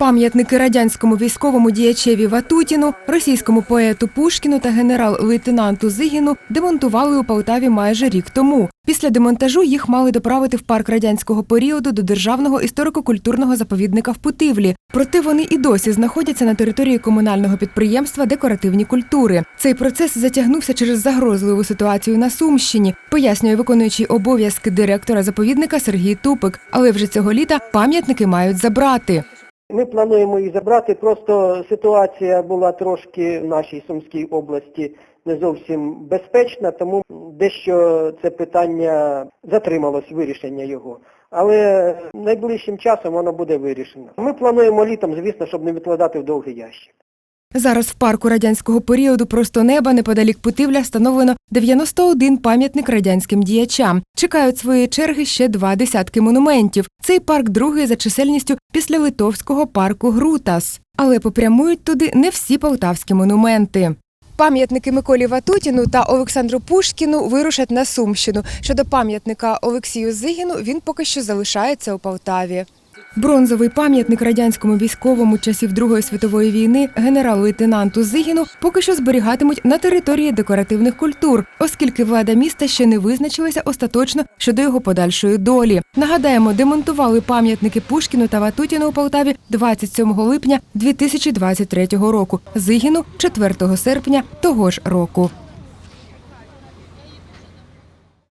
Пам'ятники радянському військовому діячеві Ватутіну, російському поету Пушкіну та генерал-лейтенанту Зигіну демонтували у Полтаві майже рік тому. Після демонтажу їх мали доправити в парк радянського періоду до державного історико-культурного заповідника в Путивлі. Проте вони і досі знаходяться на території комунального підприємства Декоративні культури. Цей процес затягнувся через загрозливу ситуацію на Сумщині, пояснює виконуючий обов'язки директора заповідника Сергій Тупик. Але вже цього літа пам'ятники мають забрати. Ми плануємо їх забрати, просто ситуація була трошки в нашій Сумській області не зовсім безпечна, тому дещо це питання затрималось, вирішення його. Але найближчим часом воно буде вирішено. Ми плануємо літом, звісно, щоб не відкладати в довгий ящик. Зараз в парку радянського періоду просто неба неподалік Путивля встановлено 91 пам'ятник радянським діячам. Чекають своєї черги ще два десятки монументів. Цей парк другий за чисельністю після литовського парку Грутас. Але попрямують туди не всі полтавські монументи. Пам'ятники Миколі Ватутіну та Олександру Пушкіну вирушать на Сумщину. Щодо пам'ятника Олексію Зигіну, він поки що залишається у Полтаві. Бронзовий пам'ятник радянському військовому часів Другої світової війни генерал-лейтенанту Зигіну поки що зберігатимуть на території декоративних культур, оскільки влада міста ще не визначилася остаточно щодо його подальшої долі. Нагадаємо, демонтували пам'ятники Пушкіну та Ватутіну у Полтаві 27 липня 2023 року. Зигіну 4 серпня того ж року.